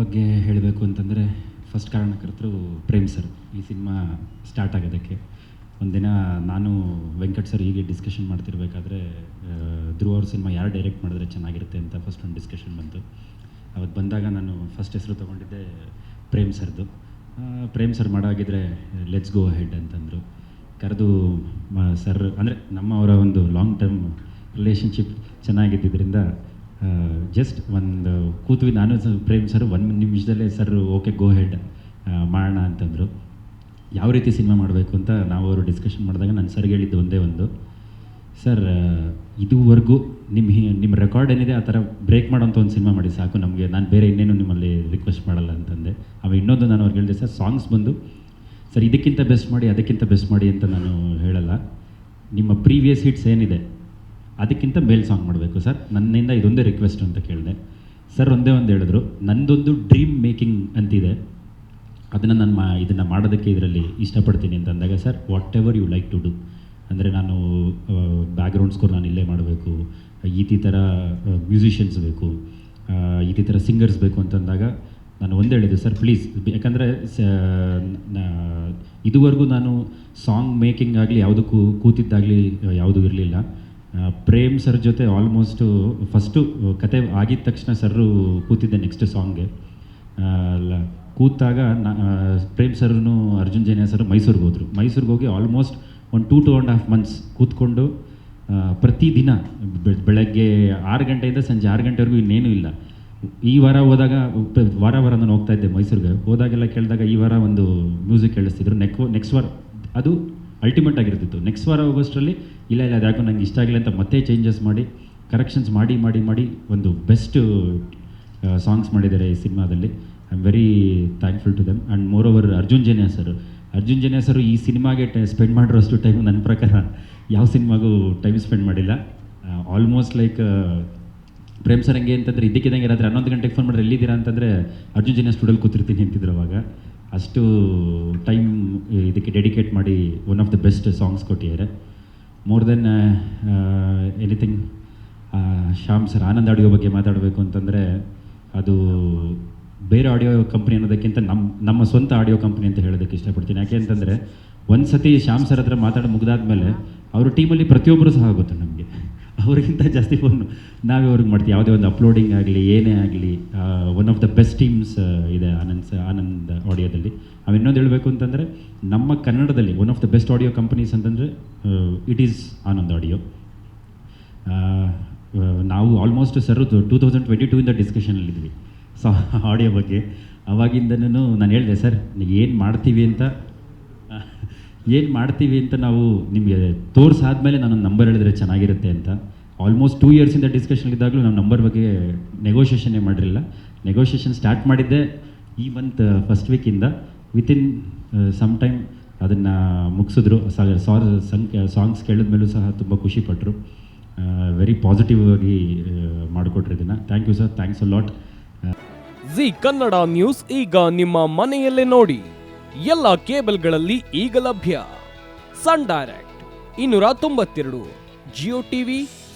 ಬಗ್ಗೆ ಹೇಳಬೇಕು ಅಂತಂದರೆ ಫಸ್ಟ್ ಕಾರಣಕರ್ತರು ಪ್ರೇಮ್ ಸರ್. ಈ ಸಿನಿಮಾ ಸ್ಟಾರ್ಟ್ ಆಗೋದಕ್ಕೆ. ಒಂದಿನ ನಾನು ವೆಂಕಟ್ ಸರ್ ಹೀಗೆ ಡಿಸ್ಕಷನ್ ಮಾಡ್ತಿರ್ಬೇಕಾದ್ರೆ ಧ್ರುವ ಅವ್ರ ಸಿನಿಮಾ ಯಾರು ಡೈರೆಕ್ಟ್ ಮಾಡಿದ್ರೆ ಚೆನ್ನಾಗಿರುತ್ತೆ ಅಂತ ಫಸ್ಟ್ ಒಂದು ಡಿಸ್ಕಷನ್ ಬಂತು. ಅವತ್ತು ಬಂದಾಗ ನಾನು ಫಸ್ಟ್ ಹೆಸರು ತೊಗೊಂಡಿದ್ದೆ ಪ್ರೇಮ್ ಸರ್ದು. ಪ್ರೇಮ್ ಸರ್ ಮಾಡೋಗಿದ್ರೆ ಲೆಟ್ಸ್ ಗೋ ಹೆಡ್ ಅಂತಂದರು. ಕರೆದು ಸರ್, ಅಂದರೆ ನಮ್ಮವರ ಒಂದು ಲಾಂಗ್ ಟರ್ಮ್ ರಿಲೇಷನ್ಶಿಪ್ ಚೆನ್ನಾಗಿದ್ದರಿಂದ ಜಸ್ಟ್ ಒಂದು ಕೂತ್ವಿ ನಾನು ಪ್ರೇಮ್ ಸರ್, ಒಂದು ನಿಮಿಷದಲ್ಲೇ ಸರ್ ಓಕೆ ಗೋ ಹೆಡ್ ಮಾಡೋಣ ಅಂತಂದರು. ಯಾವ ರೀತಿ ಸಿನಿಮಾ ಮಾಡಬೇಕು ಅಂತ ನಾವು ಅವರು ಡಿಸ್ಕಷನ್ ಮಾಡಿದಾಗ ನಾನು ಸರ್ಗೆ ಹೇಳಿದ್ದು ಒಂದೇ ಒಂದು. ಸರ್ ಇದುವರೆಗೂ ನಿಮ್ಮ ನಿಮ್ಮ ರೆಕಾರ್ಡ್ ಏನಿದೆ ಆ ಥರ ಬ್ರೇಕ್ ಮಾಡೋಂಥ ಒಂದು ಸಿನಿಮಾ ಮಾಡಿ, ಸಾಕು ನಮಗೆ. ನಾನು ಬೇರೆ ಇನ್ನೇನು ನಿಮ್ಮಲ್ಲಿ ರಿಕ್ವೆಸ್ಟ್ ಮಾಡಲ್ಲ ಅಂತಂದೆ. ಆಮೇಲೆ ಇನ್ನೊಂದು ನಾನು ಅವ್ರಿಗೆ ಹೇಳಿದೆ, ಸರ್ ಸಾಂಗ್ಸ್ ಬಂದು, ಸರ್, ಇದಕ್ಕಿಂತ ಬೆಸ್ಟ್ ಮಾಡಿ, ಅದಕ್ಕಿಂತ ಬೆಸ್ಟ್ ಮಾಡಿ ಅಂತ ನಾನು ಹೇಳಲ್ಲ. ನಿಮ್ಮ ಪ್ರೀವಿಯಸ್ ಹಿಟ್ಸ್ ಏನಿದೆ ಅದಕ್ಕಿಂತ ಮೇಲ್ ಸಾಂಗ್ ಮಾಡಬೇಕು ಸರ್ ನನ್ನಿಂದ ಇದೊಂದೇ ರಿಕ್ವೆಸ್ಟ್ ಅಂತ ಕೇಳಿದೆ. ಸರ್ ಒಂದೇ ಒಂದು ಹೇಳಿದ್ರು. ನಂದೊಂದು ಡ್ರೀಮ್ ಮೇಕಿಂಗ್ ಅಂತಿದೆ. ಅದನ್ನು ನಾನು ಮಾ, ಇದನ್ನು ಮಾಡೋದಕ್ಕೆ ಇದರಲ್ಲಿ ಇಷ್ಟಪಡ್ತೀನಿ ಅಂತ ಅಂದಾಗ sir whatever you like to do ಅಂದರೆ ನಾನು ಬ್ಯಾಕ್ಗ್ರೌಂಡ್ ಸ್ಕೋರ್ ನಾನು ಇಲ್ಲೇ ಮಾಡಬೇಕು. ಈ ಥರ ಮ್ಯೂಸಿಷಿಯನ್ಸ್ ಬೇಕು. ಈ ಥರ ಸಿಂಗರ್ಸ್ ಬೇಕು ಅಂತಂದಾಗ ನಾನು ಒಂದು ಹೇಳಿದೆ ಸರ್ ಪ್ಲೀಸ್ ಯಾಕಂದರೆ ಇದುವರೆಗೂ ನಾನು ಸಾಂಗ್ ಮೇಕಿಂಗ್ ಆಗಲಿ, ಯಾವುದಕ್ಕೂ ಕೂತಿದ್ದಾಗಲಿ ಯಾವುದೂ ಇರಲಿಲ್ಲ. ಪ್ರೇಮ್ ಸರ್ ಜೊತೆ ಆಲ್ಮೋಸ್ಟು ಫಸ್ಟು ಕತೆ ಆಗಿದ ತಕ್ಷಣ ಸರ್ರು ಕೂತಿದ್ದೆ ನೆಕ್ಸ್ಟ್ ಸಾಂಗ್ಗೆ ಕೂತಾಗ ನಾ ಪ್ರೇಮ್ ಸರ್ನು ಅರ್ಜುನ್ ಜೈನ ಸರ್ ಮೈಸೂರಿಗೆ ಹೋದರು. ಮೈಸೂರಿಗೆ ಹೋಗಿ ಆಲ್ಮೋಸ್ಟ್ ಒಂದು two two and half months ಕೂತ್ಕೊಂಡು ಪ್ರತಿದಿನ ಬೆಳಗ್ಗೆ ಆರು ಗಂಟೆಯಿಂದ ಸಂಜೆ ಆರು ಗಂಟೆವರೆಗೂ ಇನ್ನೇನೂ ಇಲ್ಲ. ಈ ವಾರ ಹೋದಾಗ ವಾರ ವಾರ ನಾನು ಹೋಗ್ತಾ ಇದ್ದೆ ಮೈಸೂರಿಗೆ. ಹೋದಾಗೆಲ್ಲ ಕೇಳಿದಾಗ ಈ ವಾರ ಒಂದು ಮ್ಯೂಸಿಕ್ ಕೇಳಿಸ್ತಿದ್ರು. ನೆಕ್ ನೆಕ್ಸ್ಟ್ ವಾರ, ಅದು ಅಲ್ಟಿಮೇಟ್ ಆಗಿರ್ತಿತ್ತು. ನೆಕ್ಸ್ಟ್ ವಾರ ಆಗೋಸ್ಟ್ರಲ್ಲಿ ಇಲ್ಲ ಇಲ್ಲ ಅದು ಯಾಕೋ ನಂಗೆ ಇಷ್ಟ ಆಗಿಲ್ಲ ಅಂತ ಮತ್ತೆ ಚೇಂಜಸ್ ಮಾಡಿ ಕರೆಕ್ಷನ್ಸ್ ಮಾಡಿ ಮಾಡಿ ಮಾಡಿ ಒಂದು ಬೆಸ್ಟ್ ಸಾಂಗ್ಸ್ ಮಾಡಿದ್ದಾರೆ ಈ ಸಿನಿಮಾದಲ್ಲಿ. I am very thankful to them and moreover Arjun Janya sir Arjun Janya sir ಈ ಸಿನಿಮಾಗೆ ಸ್ಪೆಂಡ್ ಮಾಡಿರೋಷ್ಟು ಟೈಮ್ ನನ್ನ ಪ್ರಕಾರ ಯಾವ ಸಿನಿಮಾಗೂ ಟೈಮ್ ಸ್ಪೆಂಡ್ ಮಾಡಿಲ್ಲ. ಆಲ್ಮೋಸ್ಟ್ ಲೈಕ್ ಪ್ರೇಮ್ ಸರ್ ಹಂಗೆ ಅಂತಂದರೆ ಇದ್ದಕ್ಕಿದ್ದಂಗೆ ರಾತ್ರಿ ಹನ್ನೊಂದು ಗಂಟೆಗೆ ಫೋನ್ ಮಾಡಿದ್ರೆ ಎಲ್ಲಿದ್ದೀರಾ ಅಂತಂದರೆ ಅರ್ಜುನ್ ಜನ್ಯ ಸ್ಟುಡಿಯೋಲಿ ಕೂತಿರ್ತೀನಿ ಅಂತಿದ್ರು ಅವಾಗ. ಅಷ್ಟು ಟೈಮ್ ಇದಕ್ಕೆ ಡೆಡಿಕೇಟ್ ಮಾಡಿ one of the best songs ಕೊಟ್ಟಿದ್ದಾರೆ. More than anything Shyam sir Anand audio ಬಗ್ಗೆ ಮಾತಾಡಬೇಕು ಅಂತಂದರೆ ಅದು ಬೇರೆ ಆಡಿಯೋ ಕಂಪ್ನಿ ಅನ್ನೋದಕ್ಕಿಂತ ನಮ್ಮ ನಮ್ಮ ಸ್ವಂತ ಆಡಿಯೋ ಕಂಪ್ನಿ ಅಂತ ಹೇಳೋದಕ್ಕೆ ಇಷ್ಟಪಡ್ತೀನಿ. ಯಾಕೆ ಅಂತಂದರೆ ಒಂದು ಸತಿ ಶ್ಯಾಮ್ ಸರ್ ಹತ್ರ ಮಾತಾಡಿ ಮುಗಿದಾದ್ಮೇಲೆ, ಅವ್ರ ಟೀಮಲ್ಲಿ ಪ್ರತಿಯೊಬ್ಬರು ಸಹ ಗೊತ್ತು ನಮಗೆ. ಅವ್ರಿಗಿಂತ ಜಾಸ್ತಿ ಫೋನ್ ನಾವೇ ಅವ್ರಿಗೆ ಮಾಡ್ತೀವಿ. ಯಾವುದೇ ಒಂದು ಅಪ್ಲೋಡಿಂಗ್ ಆಗಲಿ, ಏನೇ ಆಗಲಿ one of the best teams ಇದೆ ಆನಂದ್ ಆನಂದ್ ಆಡಿಯೋದಲ್ಲಿ. ನಾವು ಇನ್ನೊಂದು ಹೇಳಬೇಕು ಅಂತಂದರೆ, ನಮ್ಮ ಕನ್ನಡದಲ್ಲಿ one of the best audio companies ಅಂತಂದರೆ ಇಟ್ ಈಸ್ ಆನಂದ್ ಆಡಿಯೋ ನಾವು almost sir two thousand twenty two ಇಂದ ಡಿಸ್ಕಷನಲ್ಲಿದ್ವಿ ಸೊ ಆಡಿಯೋ ಬಗ್ಗೆ. ಅವಾಗಿಂದನೂ ನಾನು ಹೇಳಿದೆ, ಸರ್ ಏನು ಮಾಡ್ತೀವಿ ಅಂತ ಏನು ಮಾಡ್ತೀವಿ ಅಂತ ನಾವು ನಿಮಗೆ ತೋರಿಸಾದ್ಮೇಲೆ ನಾನೊಂದು ನಂಬರ್ ಹೇಳಿದ್ರೆ ಚೆನ್ನಾಗಿರುತ್ತೆ ಅಂತ. ಆಲ್ಮೋಸ್ಟ್ ಟೂ ಇಯರ್ಸಿಂದ ಡಿಸ್ಕಷನ್ ಇದ್ದಾಗಲೂ ನಾವು ನಂಬರ್ ಬಗ್ಗೆ ನೆಗೋಷಿಯೇಷನ್ನೇ ಮಾಡಿರಲಿಲ್ಲ ನೆಗೋಷಿಯೇಷನ್ ಸ್ಟಾರ್ಟ್ ಮಾಡಿದ್ದೆ ಈ ಮಂತ್ ಫಸ್ಟ್ ವೀಕಿಂದ ವಿತಿನ್ ಸಮ್ ಟೈಮ್ ಅದನ್ನು ಮುಗಿಸಿದ್ರು. ಸಾಂಗ್ಸ್ ಕೇಳಿದ್ಮೇಲೂ ಸಹ ತುಂಬ ಖುಷಿಪಟ್ಟರು ವೆರಿ ಪಾಸಿಟಿವ್ ಆಗಿ ಮಾಡಿಕೊಟ್ರಿ ಇದನ್ನು. Thank you sir thanks a lot Zee Kannada news ಈಗ ನಿಮ್ಮ ಮನೆಯಲ್ಲೇ ನೋಡಿ. ಎಲ್ಲ ಕೇಬಲ್ಗಳಲ್ಲಿ ಈಗ ಲಭ್ಯ. ಸನ್ ಡೈರೆಕ್ಟ್, ಇನ್ನೂರ ತೊಂಬತ್ತೆರಡು ಜಿಯೋ ಟಿವಿ